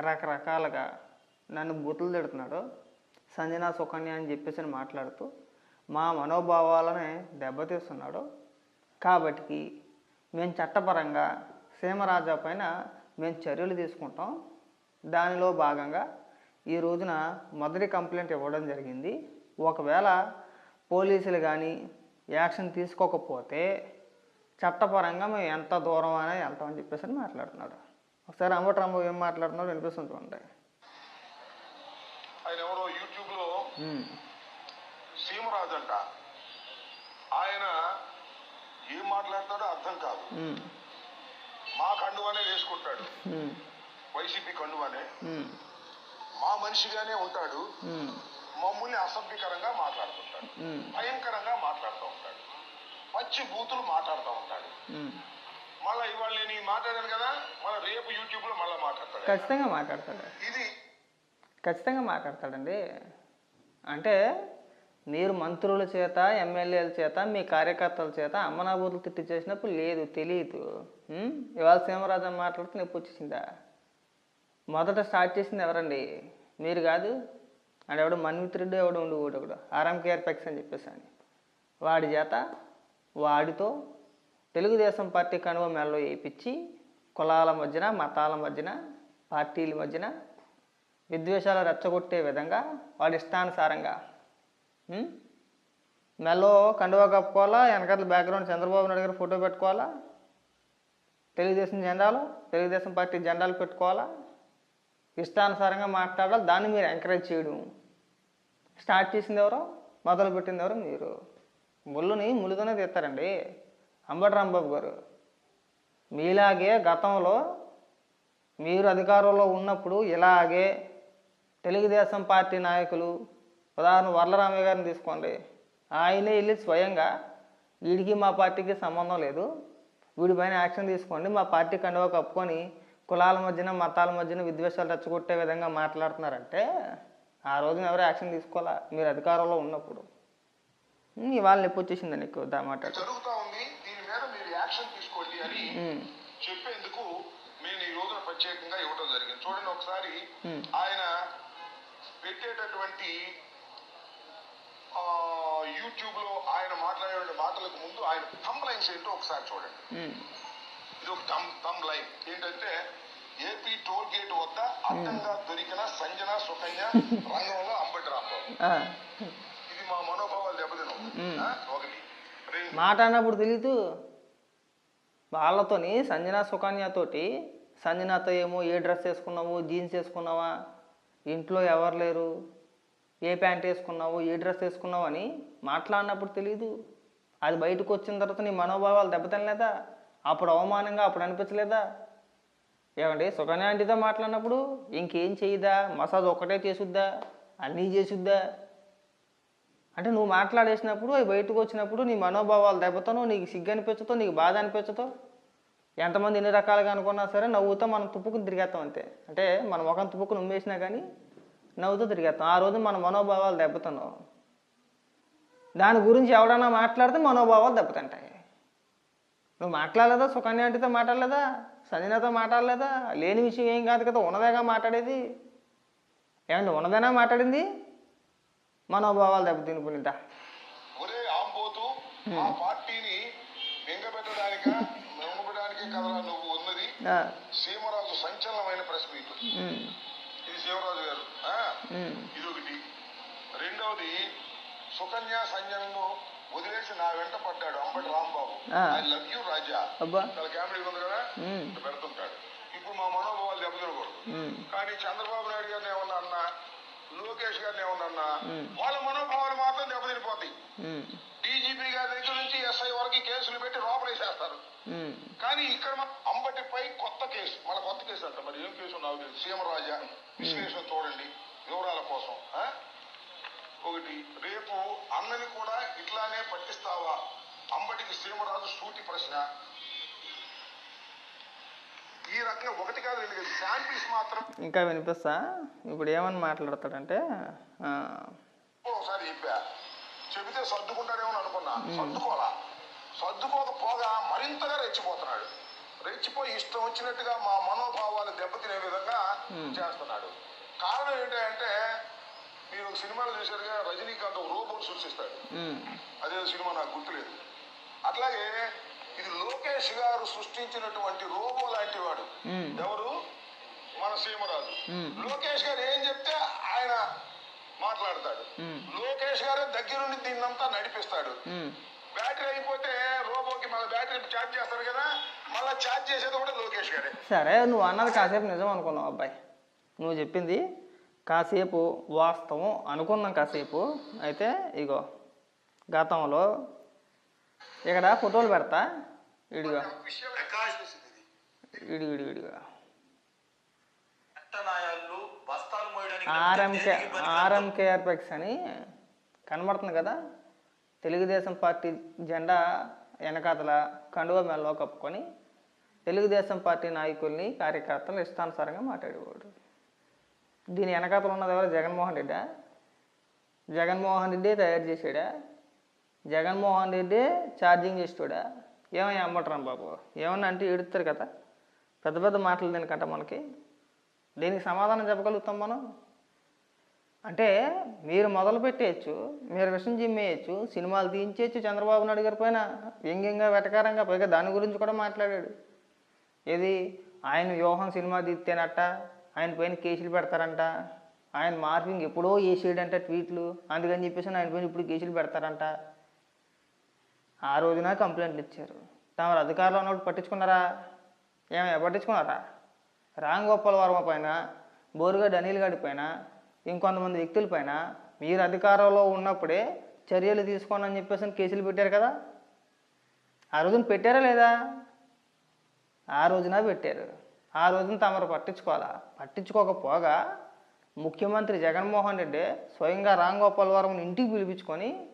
రకరకాలుగా నన్ను బూతులు తిడుతున్నాడు. సంజన సుకన్య అని చెప్పేసి అని మాట్లాడుతూ మా మనోభావాలని దెబ్బతీస్తున్నాడు. కాబట్టి మేము చట్టపరంగా సీమరాజా పైన మేము చర్యలు తీసుకుంటాం. దానిలో భాగంగా ఈ రోజున మొదటి కంప్లైంట్ ఇవ్వడం జరిగింది. ఒకవేళ పోలీసులు కానీ యాక్షన్ తీసుకోకపోతే చట్టపరంగా మేము ఎంత దూరం అనేది వెళ్తామని చెప్పేసి అని మాట్లాడుతున్నాడు. ఒకసారి అంబటి రాంబాబు ఏం మాట్లాడుతున్నాడు వినిపిస్తుంది చూడండి. ఆయన ఎవరో యూట్యూబ్లో సీమరాజు అంట ఆయన ఏం మాట్లాడతాడో అర్థం కాదు. మా కండువానే వేసుకుంటాడు. వైసీపీ కండువానే. మా మనిషిగానే ఉంటాడు. మమ్మల్ని అసభ్యకరంగా మాట్లాడుతుంటాడు. భయంకరంగా మాట్లాడుతూ ఉంటాడు. పచ్చి బూతులు మాట్లాడుతూ ఉంటాడు. మళ్ళా ఇవాళ నేను ఈ మాట్లాడాను కదా మళ్ళీ రేపు యూట్యూబ్లో మళ్ళీ మాట్లాడతాడు ఖచ్చితంగా మాట్లాడతాడు. ఇది ఖచ్చితంగా మాట్లాడతాడండి. అంటే మీరు మంత్రుల చేత ఎమ్మెల్యేల చేత మీ కార్యకర్తల చేత అమ్మనాబూతులు తిట్టి చేసినప్పుడు లేదు తెలియదు? ఇవాళ సీమరాజు మాట్లాడితే నొప్పి వచ్చేసిందా? మొదట స్టార్ట్ చేసింది ఎవరండి? మీరు కాదు? అంటే ఎవడు మన్విత్రుడు ఎవడు ఉండు ఒకడు. ఒకడు ఆర్ఎం కేర్ పెక్స్ అని చెప్పేసి అని. వాడి చేత వాడితో తెలుగుదేశం పార్టీ కనువ మెల్లో వేయించి కులాల మధ్యన మతాల మధ్యన పార్టీల మధ్యన విద్వేషాలు రెచ్చగొట్టే విధంగా వాడి ఇష్టానుసారంగా మెల్లో కండువా కప్పుకోవాలా? వెనకాల బ్యాక్గ్రౌండ్ చంద్రబాబు నాయుడు గారు ఫోటో పెట్టుకోవాలా? తెలుగుదేశం జెండాలు తెలుగుదేశం పార్టీ జెండాలు పెట్టుకోవాలా? ఇష్టానుసారంగా మాట్లాడాలి? దాన్ని మీరు ఎంకరేజ్ చేయడం. స్టార్ట్ చేసింది ఎవరో? మొదలు పెట్టింది ఎవరో? మీరు. ముళ్ళుని ముళ్ళుతోనే తీస్తారండి. అంబటి రాంబాబు గారు మీలాగే గతంలో మీరు అధికారంలో ఉన్నప్పుడు ఇలాగే తెలుగుదేశం పార్టీ నాయకులు ఉదాహరణ వరలరామయ్య గారిని తీసుకోండి. ఆయనే వెళ్ళి స్వయంగా వీడికి మా పార్టీకి సంబంధం లేదు వీడిపైన యాక్షన్ తీసుకోండి మా పార్టీ కండువా కప్పుకొని కులాల మధ్యన మతాల మధ్యన విద్వేషాలు రెచ్చగొట్టే విధంగా మాట్లాడుతున్నారంటే ఆ రోజున ఎవరు యాక్షన్ తీసుకోవాలా? మీరు అధికారంలో ఉన్నప్పుడు. ఇవాళ నొప్పి వచ్చేసిందండి ఎక్కువ దా మాట్లాడు జరుగుతా ఉంది దీని మీద మీరు యాక్షన్ తీసుకోండి అని చెప్పేందుకు నేను ఈ రోజున ప్రత్యేకంగా ఇవ్వడం జరిగింది. చూడండి ఒకసారి ఆయన పెట్టేటటువంటి యూట్యూబ్లో ఆయన మాట్లాడే మాటలకు ముందు ఆయన థంబ్ లైన్స్ ఏంటో ఒకసారి చూడండి. ఇది ఒక థంబ్ థంబ్ లైన్ ఏంటంటే ఏపీ టోల్ గేట్ వద్ద అడ్డంగా దొరికిన సంజన సుకన్య రంగంలో అంబటి రాంబాబు. ఇది మా మనోభావాలు దెబ్బతినం ఒకటి. మాట అన్నప్పుడు తెలీదు. వాళ్ళతోని సంజన సుకన్యతోటి సంజనతో ఏమో ఏ డ్రెస్ వేసుకున్నావు జీన్స్ వేసుకున్నావా ఇంట్లో ఎవరు లేరు ఏ ప్యాంట్ వేసుకున్నావు ఏ డ్రెస్ వేసుకున్నావు అని మాట్లాడినప్పుడు తెలీదు. అది బయటకు వచ్చిన తర్వాత నీ మనోభావాలు దెబ్బతినలేదా? అప్పుడు అవమానంగా అప్పుడు అనిపించలేదా? ఏమండి సుకన్య ఆంటీతో మాట్లాడినప్పుడు ఇంకేం చేయదా మసాజ్ ఒకటే చేసుద్దా? అన్నీ చేసుద్దా? అంటే నువ్వు మాట్లాడేసినప్పుడు అవి బయటకు వచ్చినప్పుడు నీ మనోభావాలు దెబ్బతనో నీకు సిగ్గు అనిపించతో నీకు బాధ అనిపించతో ఎంతమంది ఎన్ని రకాలుగా అనుకున్నా సరే నవ్వుతో మనం తుప్పుకుని తిరిగేస్తాం అంతే. అంటే మనం ముఖం తుప్పుకుని ఉమ్మేసినా కానీ నవ్వుతూ తిరిగేస్తాం ఆ రోజు మన మనోభావాలు దెబ్బతున్నావు దాని గురించి ఎవడన్నా మాట్లాడితే మనోభావాలు దెబ్బతింటాయి. నువ్వు మాట్లాడలేదా? సుకన్య ఆంటీతో మాట్లాడలేదా? సంజనతో మాట్లాడలేదా? లేని విషయం ఏం కాదు కదా ఉన్నదేగా మాట్లాడేది. ఏమండి ఉన్నదేనా మాట్లాడింది? మనోభావాలు ఆ, సీమరాజు సంచలనమైన ప్రెస్ మీట్. ఇది గారు. రెండవది సుకన్య వదిలేసి నా వెంట పడ్డాడు Ambati Rambabu. I love you Raja. Comedy ఉంది కదా? పెడుతుంటాడు. ఇప్పుడు మా మనోభావాలు దెబ్బతినకూడదు. కానీ చంద్రబాబు నాయుడు గారిని ఏమన్నా అన్నా? లోకేష్ గారిని ఏమన్నా. వాళ్ళ మనోభావాలు మాత్రం దెబ్బతినిపోతాయి. ఉమ్, డీజీపీ గారి దగ్గర నుంచి ఎస్ఐ వరకు కేసులు పెట్టి లోపలేసేస్తారు కానీ ఇక్కడ అంబటిపై కొత్త కేసు మన కొత్త కేసు అంట మరి ఏం కేసు నాకు తెలుసు. సీమరాజా విశ్లేషణ చూడండి వివరాల కోసం ఆ? ఒకటి రేపు అన్నని కూడా ఇట్లానే పట్టిస్తావా? అంబటికి సీమరాజు సూటి ప్రశ్న. ఈ రకంగా ఒకటి కాదు రెండు కాదు. శాంపిల్స్ మాత్రం ఇంకా వినిపిస్తా? ఇప్పుడు ఏమని మాట్లాడతాడంటే ఒకసారి చెప్పా. చెబితే సర్దుకుంటాడేమో అని అనుకున్నా. సర్దుకోలా సర్దుకోకపోగా మరింతగా రెచ్చిపోతున్నాడు. రెచ్చిపోయి ఇష్టం వచ్చినట్టుగా మా మనోభావాలు దెబ్బతినే విధంగా చేస్తున్నాడు. కారణం ఏంటంటే మీరు సినిమాలు చూశారుగా రజనీకాంత్ ఒక రోబోని సృష్టిస్తాడు. అదే సినిమా నాకు గుర్తులేదు. అట్లాగే ఇది లోకేష్ గారు సృష్టించినటువంటి రోబో లాంటి వాడు. ఎవరు? మన సీమరాజు. లోకేష్ గారు ఏం చెప్తే ఆయన మాట్లాడతాడు. లోకేష్ గారు దగ్గరుండి దీన్నంతా నడిపిస్తాడు. బ్యాటరీ అయిపోతే రోబోకి మళ్ళీ బ్యాటరీ ఛార్జ్ చేస్తారు కదా మళ్ళీ ఛార్జ్ చేసేది కూడా లోకేష్ గారే. సరే నువ్వు అన్నది కాసేపు నిజం అనుకున్నావు అబ్బాయి. నువ్వు చెప్పింది కాసేపు వాస్తవం అనుకున్నాం కాసేపు. అయితే ఇగో గతంలో ఇక్కడ ఫోటోలు పెడతా. ఇడిగా ఆర్ఎంకే? ఆర్ఎంకేఆర్పెక్స్ అని కనబడుతుంది కదా. తెలుగుదేశం పార్టీ జెండా వెనకాతల కండువ మెల్లో కప్పుకొని తెలుగుదేశం పార్టీ నాయకుల్ని కార్యకర్తలు ఇష్టానుసారంగా మాట్లాడేవాడు. దీని వెనకాతలు ఉన్నది ఎవరు? జగన్మోహన్ రెడ్డా. జగన్మోహన్ రెడ్డి తయారు చేసాడా జగన్మోహన్ రెడ్డి ఛార్జింగ్ చేస్తాడా ఏమై అమ్మటరా బాబు? ఏమన్నా అంటే ఏడుస్తారు కదా. పెద్ద పెద్ద మాటలు దీనికంట మనకి. దీనికి సమాధానం చెప్పగలుగుతాం మనం? అంటే మీరు మొదలు పెట్టేయచ్చు మీరు విషయం చిమ్మేయచ్చు సినిమాలు తీయించేయచ్చు చంద్రబాబు నాయుడు గారి పైన. వ్యంగ్యంగా వెటకారంగా పైగా దాని గురించి కూడా మాట్లాడాడు. ఏది? ఆయన వ్యూహం సినిమా తీస్తేనట్ట ఆయన పైన కేసులు పెడతారంట. ఆయన మార్పింగ్ ఎప్పుడో వేసేయడంట ట్వీట్లు. అందుకని చెప్పేసి ఆయన పైన ఇప్పుడు కేసులు పెడతారంట. ఆ రోజున కంప్లైంట్లు ఇచ్చారు. తమరు అధికారంలో ఉన్నప్పుడు పట్టించుకున్నారా? ఏమైనా పట్టించుకున్నారా? రామ్ గోపాల్ వర్మ పైన బోరుగడ్డ అనిల్ గడి పైన ఇంకొంతమంది వ్యక్తుల పైన మీరు అధికారంలో ఉన్నప్పుడే చర్యలు తీసుకోండి అని చెప్పేసి కేసులు పెట్టారు కదా? ఆ రోజున పెట్టారా లేదా? ఆ రోజున పెట్టారు. ఆ రోజున తమరు పట్టించుకోవాలా? పట్టించుకోకపోగా ముఖ్యమంత్రి జగన్మోహన్ రెడ్డి స్వయంగా రామ్ గోపాల్ వర్మను ఇంటికి పిలిపించుకొని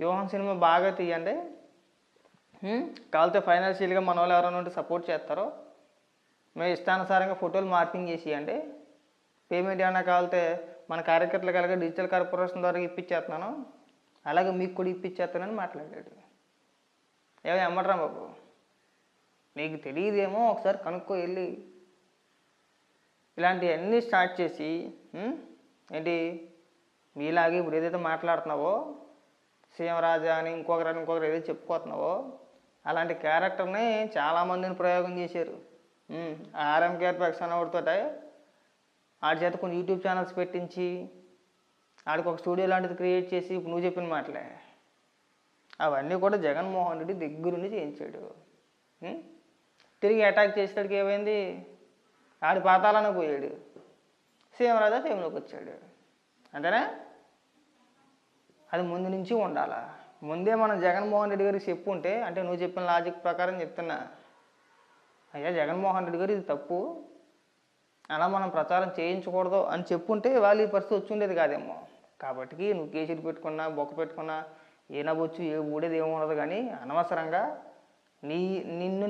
యోహన్ సినిమా బాగా తీయండి. కాకపోతే ఫైనాన్షియల్గా మన వాళ్ళు ఎవరైనా ఉంటే సపోర్ట్ చేస్తారో. మేము ఇష్టానుసారంగా ఫోటోలు మార్పింగ్ చేసేయండి. పేమెంట్ ఏమైనా కావాలితే మన కార్యకర్తలు అలాగే డిజిటల్ కార్పొరేషన్ ద్వారా ఇప్పించేస్తున్నాను. అలాగే మీకు కూడా ఇప్పించేస్తానని మాట్లాడాడు. ఏమో ఎమ్మట్రా బాబు? నీకు తెలియదేమో ఒకసారి కనుక్కో వెళ్ళి. ఇలాంటివన్నీ స్టార్ట్ చేసి ఏంటి? మీలాగే ఇప్పుడు ఏదైతే మాట్లాడుతున్నావో సీఎం రాజా అని ఇంకొకరు ఇంకొకరు ఏదో చెప్పుకోతున్నావో అలాంటి క్యారెక్టర్ని చాలామందిని ప్రయోగం చేశారు. ఆర్ఎం కేర్ ప్యాక్స్ అనేవాడితోటే ఆడి చేత కొన్ని యూట్యూబ్ ఛానల్స్ పెట్టించి ఆడికి ఒక స్టూడియో లాంటిది క్రియేట్ చేసి ఇప్పుడు నువ్వు చెప్పిన మాటలే. అవన్నీ కూడా జగన్మోహన్ రెడ్డి దగ్గరుండి చేయించాడు. తిరిగి అటాక్ చేసేటడికి ఏమైంది? ఆడి పాతాలనే పోయాడు. సీఎం రాజా ఫేమ్లోకి వచ్చాడు. అంతేనా? అది ముందు నుంచి ఉండాలా? ముందే మనం జగన్మోహన్ రెడ్డి గారికి చెప్పు ఉంటే అంటే నువ్వు చెప్పిన లాజిక్ ప్రకారం చెప్తున్నా. అయ్యా జగన్మోహన్ రెడ్డి గారు ఇది తప్పు. అలా మనం ప్రచారం చేయించకూడదు అని చెప్పుంటే వాళ్ళు ఈ పరిస్థితి వచ్చి ఉండేది కాదేమో. కాబట్టి నువ్వు కేసీలు పెట్టుకున్నా బొక్క పెట్టుకున్నా ఏ నవ్వచ్చు ఏ ఊడేది ఏమి ఉండదు కానీ అనవసరంగా నీ నిన్ను